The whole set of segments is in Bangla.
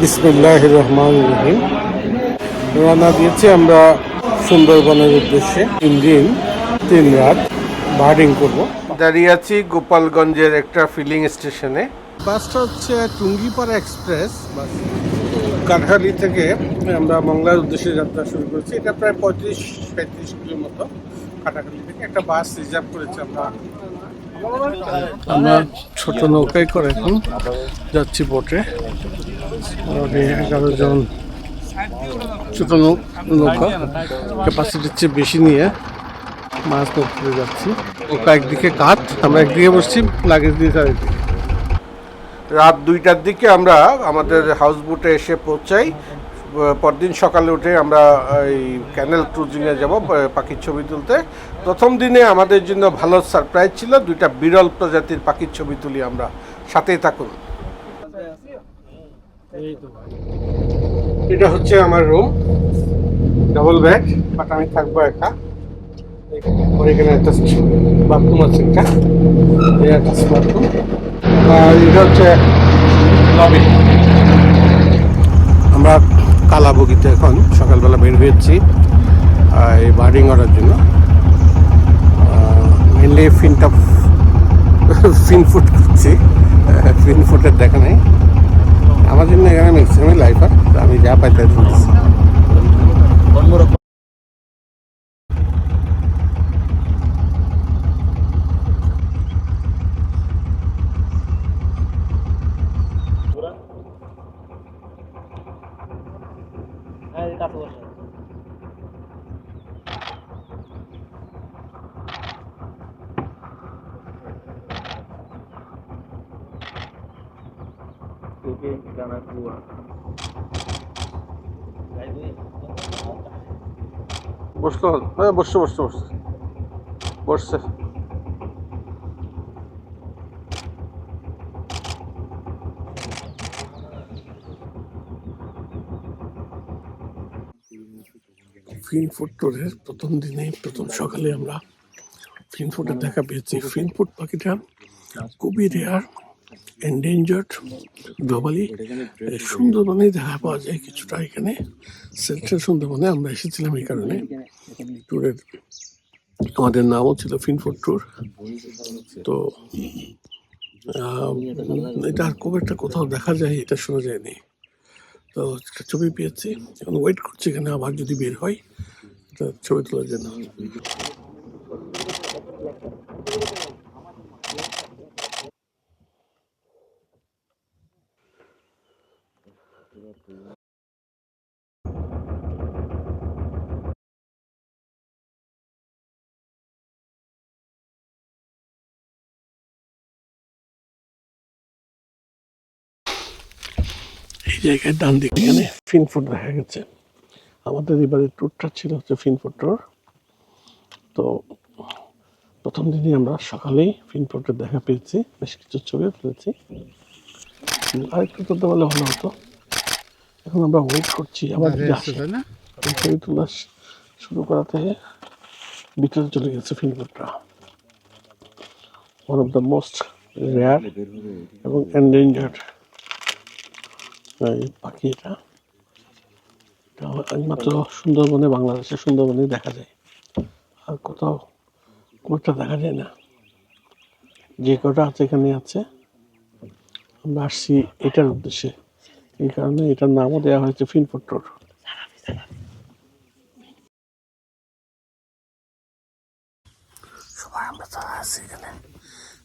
বিসমুল্লাহ রহমান রহিম। রওনা দিয়েছি আমরা সুন্দরবনের উদ্দেশ্যে। তিন দিন, তিন রাত বার্ডিং করব। দাঁড়িয়ে আছি গোপালগঞ্জের একটা ফিলিং স্টেশনে বাসটা হচ্ছে টুঙ্গিপাড়া এক্সপ্রেস বাস। কাঠহালি থেকে আমরা মংলার উদ্দেশ্যে যাত্রা শুরু করেছি। এটা প্রায় পঁয়ত্রিশ পঁয়ত্রিশ কিলো মতো কাটাখালি থেকে একটা বাস রিজার্ভ করেছি আমরা। আমরা ছোট নৌকায় করে এখন যাচ্ছি বোটে এগারো জন ছোট নৌকা ক্যাপাসিটির চেয়ে বেশি নিয়ে মাছ ধরতে যাচ্ছি। নৌকা একদিকে কাঠ, আমরা একদিকে বসছি লাগেজ দিয়ে চারিদিকে। রাত দুইটার দিকে আমরা আমাদের হাউস বোটে এসে পৌঁছাই। পরদিন সকালে উঠে আমরা এই ক্যানেল ক্রুজিংয়ে যাব পাখির ছবি তুলতে। প্রথম দিনে আমাদের জন্য ভালো সারপ্রাইজ ছিল, দুইটা বিরল প্রজাতির পাখির ছবি তুলি আমরা। সাথেই থাকুন। এটা হচ্ছে আমার রুম ডাবল বেড বাট আমি থাকব একা। এখানে একটা বাথরুম আছে একটা। একটা বাথরুম আর এটা হচ্ছে লবি আমরা কালাবগিতে এখন সকালবেলা বের হয়েছি এই বার্ডিং করার জন্য। মেনলি ফিনটা ফিন ফুট করছি। ফিন ফুটের দেখা নেই। আমার জন্য এখানে ম্যাক্সিমাম লাইফার আমি যা পাই তাই তুলছি বসল হ্যাঁ বসছে বসছে বসছে বসছে ফিনফুড ট্যুরের প্রথম দিনে প্রথম সকালে আমরা ফিনফুডের দেখা পেয়েছি। ফিনফুড পাখিটা খুবই রেয়ার এন্ডেঞ্জার্ড গ্লোবালি সুন্দরবনে দেখা পাওয়া যায় কিছুটা এখানে। সেন্ট্রাল সুন্দরবনে আমরা এসেছিলাম এই কারণে। ট্যুরের আমাদের নামও ছিল ফিনফুড ট্যুর তো এটা আর খুব একটা কোথাও দেখা যায় এটা শোনা যায়নি। তো একটা ছবি পেয়েছি। এখন ওয়েট করছি এখানে আবার যদি বের হয় এটা ছবি তোলার জন্য। এই জায়গায় ডান দিকে এখানে ফিনফুড দেখা গেছে। আমাদের এবারে ট্যুরটা ছিল হচ্ছে ফিনফুড ট্যুর তো প্রথম দিনই আমরা সকালেই ফিনফুডের দেখা পেয়েছি, বেশ কিছু ছবিও তুলেছি। আরেকটু তুলতে পারলে ভালো হতো। এখন আমরা ওয়েট করছি আবার যদি আসে। ছবি তোলা শুরু করা থেকে বিকেলে চলে গেছে ফিনফুডটা one of the most rare এবং এন্ডেঞ্জার্ড এই পাখি এটা। একমাত্র সুন্দরবনে বাংলাদেশের সুন্দরবনে দেখা যায়। আর কোথাও একটা দেখা যায় না। যে কটা আছে এখানে আছে আমরা আসছি এটার উদ্দেশ্যে। এই কারণে এটার নামও দেওয়া হয়েছে ফিনফুট্টোর। সবাই, আমরা তারা আছি এখানে।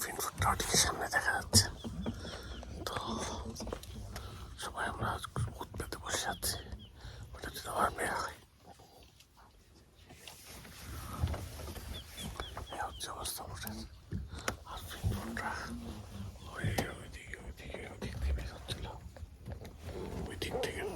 ফিনফুট্টোর ঠিক সামনে দেখা যাচ্ছে। তো সবাই, আমরা উঠ পেতে বসে আছি। ওটা যদি আবার বের হয়। হচ্ছে অবস্থা উঠে আর ফিনফুটরা ওই ওই দিক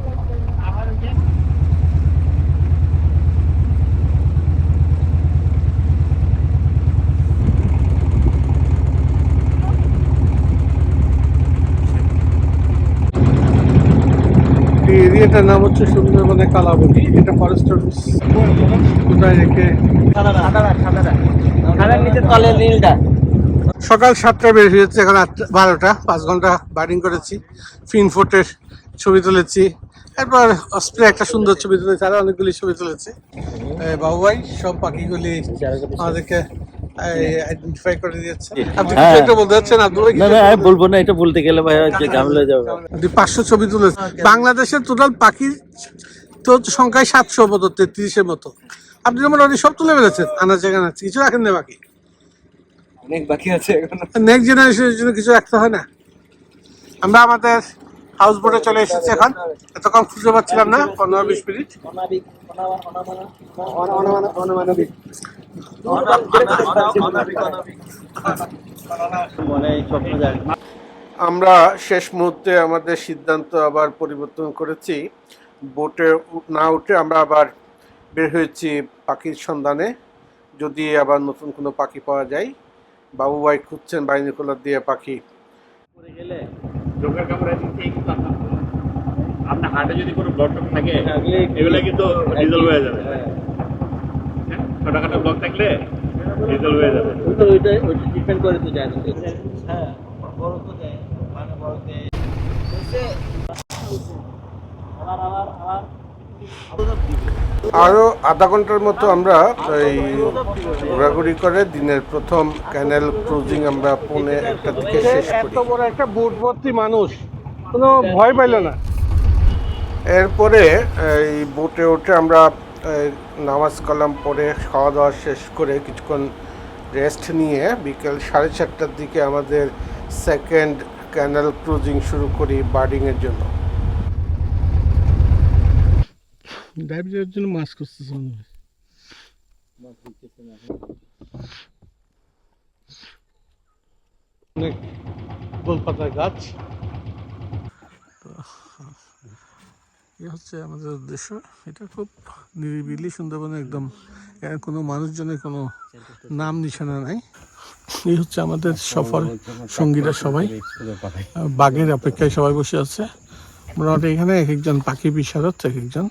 এরিয়াটার নাম হচ্ছে সুন্দরবনের কালাবনি, এটা ফরেস্ট অফিস কোথায় রেখে সকাল সাতটায় বের হয়েছে, এখন আটটা বারোটা, পাঁচ ঘণ্টা বাইডিং করেছি। ফিন ফোর্টের ছবি তুলেছি। এরপর অস্প্রে একটা সুন্দর ছবি তুলেছি, আরও অনেকগুলি ছবি তুলেছি। বাবু ভাই সব পাখিগুলি আমাদেরকে আইডেন্টিফাই করে দিয়েছে আপনি কিছু হ্যাঁ। একটা বলতে যাচ্ছেন? আব্দুল ভাই না না আমি বলব না এটা বলতে গেলে ভাই হচ্ছে ঝামেলা যাবে। আপনি পাঁচশো ছবি তুলেছেন। বাংলাদেশের টোটাল পাখি তো সংখ্যায় সাতশো মতো তেত্রিশের মতো। আপনি মোটামুটি সব তুলে বেড়েছেন আনাচে কানাচে কিছু রাখেন না বাকি? অনেক বাকি আছে এখন। নেক্সট জেনারেশনের জন্য কিছু রাখতে হয় না? আমরা আমাদের হাউস বোটে চলে এসেছি এখন। এতক্ষণ খুঁজে পাচ্ছিলাম না পনেরো বিশ মিনিট। মানে আমরা শেষ মুহূর্তে আমাদের সিদ্ধান্ত আবার পরিবর্তন করেছি। বোটে না উঠে আমরা আবার বের হয়েছি পাখির সন্ধানে। যদি আবার নতুন কোনো পাখি পাওয়া যায় বাবু ভাই খুঁজছেন বাইনিকুলার দিয়ে পাখি। আপনার হার্টে যদি কোনো ব্লড থাকে, এগুলো কিন্তু হয়ে যাবে। ছোটখাটো ব্লক থাকলে ডিজল হয়ে যাবে। তো ওইটা ওইটা ডিপেন্ড করে তো যায় না। হ্যাঁ বড় তো যায় মানে বড় দেয় আবার আবার আবার আরও আধা ঘণ্টার মতো আমরা এই ঘোরাঘুরি করে দিনের প্রথম ক্যানেল ক্রুজিং আমরা পৌনে একটা দিকে শেষ করি। এত বড় একটা বুট ভর্তি মানুষ কোনো ভয় পাইল না। এরপরে এই বোটে উঠে আমরা নামাজ কালাম পরে খাওয়া দাওয়া শেষ করে কিছুক্ষণ রেস্ট নিয়ে বিকেল সাড়ে চারটার দিকে আমাদের সেকেন্ড ক্যানাল ক্রুজিং শুরু করি বার্ডিংয়ের জন্য। ডাইভিংয়ের জন্য মাছ করতেছে অনেক গোলপাতার গাছ। এ হচ্ছে আমাদের উদ্দেশ্য। এটা খুব নিরিবিলি সুন্দরবনে একদম কোনো মানুষজনের কোনো নাম নিশানা নাই। এই হচ্ছে আমাদের সফর সঙ্গীরা সবাই। বাঘের অপেক্ষায় সবাই বসে আছে। মোটামুটি এখানে এক একজন পাখি বিশারদ, এক একজন।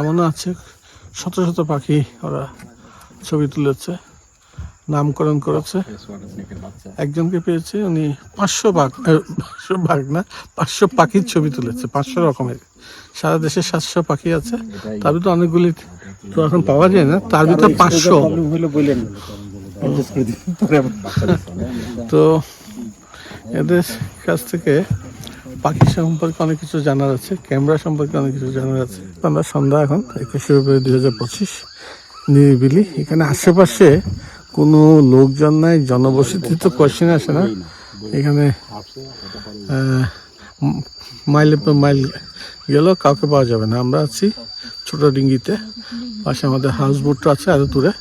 এমনও আছে, শত শত পাখি ওরা ছবি তুলেছে, নামকরণ করেছে। একজনকে পেয়েছে, উনি পাঁচশো বাঘ পাঁচশো বাঘ না, পাঁচশো পাখির ছবি তুলেছে, পাঁচশো রকমের। সারা দেশে সাতশো পাখি আছে। তার ভিতরে অনেকগুলি তো এখন পাওয়া যায় না তার ভিতরে পাঁচশো। তো এদের কাছ থেকে পাখি সম্পর্কে অনেক কিছু জানার আছে ক্যামেরা সম্পর্কে অনেক কিছু জানার আছে। আমরা সন্ধ্যা এখন একুশে ফেব্রুয়ারি দুই হাজার পঁচিশ নিরিবিলি। এখানে আশেপাশে কোনো লোকজন নাই জনবসতি তো কোশ্চেন আসে না। এখানে মাইলের পর মাইল গেলেও কাউকে পাওয়া যাবে না। আমরা আছি ছোট ডিঙ্গিতে। পাশে আমাদের হাউস বোটটা আছে আরও দূরে।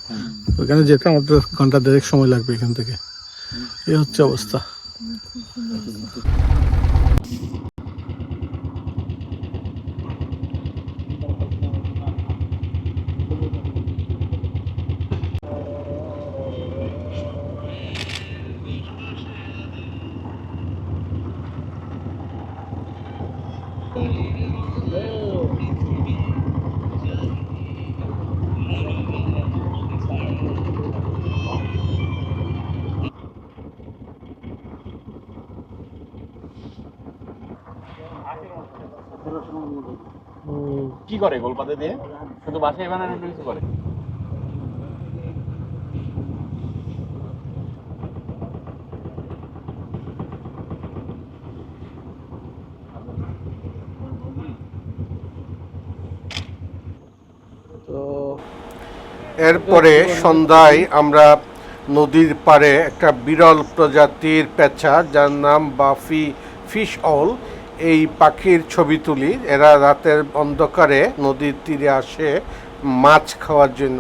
ওখানে যেতে আমাদের ঘণ্টা দেড়েক সময় লাগবে এখান থেকে। এই হচ্ছে অবস্থা। কি করে দিয়ে? শুধু বাসায় বানানো কিছু করে? এরপরে সন্ধ্যায় আমরা নদীর পাড়ে একটা বিরল প্রজাতির পেঁচা, যার নাম বাফি ফিশ অল। এই পাখির ছবি তুলি। এরা রাতের অন্ধকারে নদীর তীরে আসে মাছ খাওয়ার জন্য।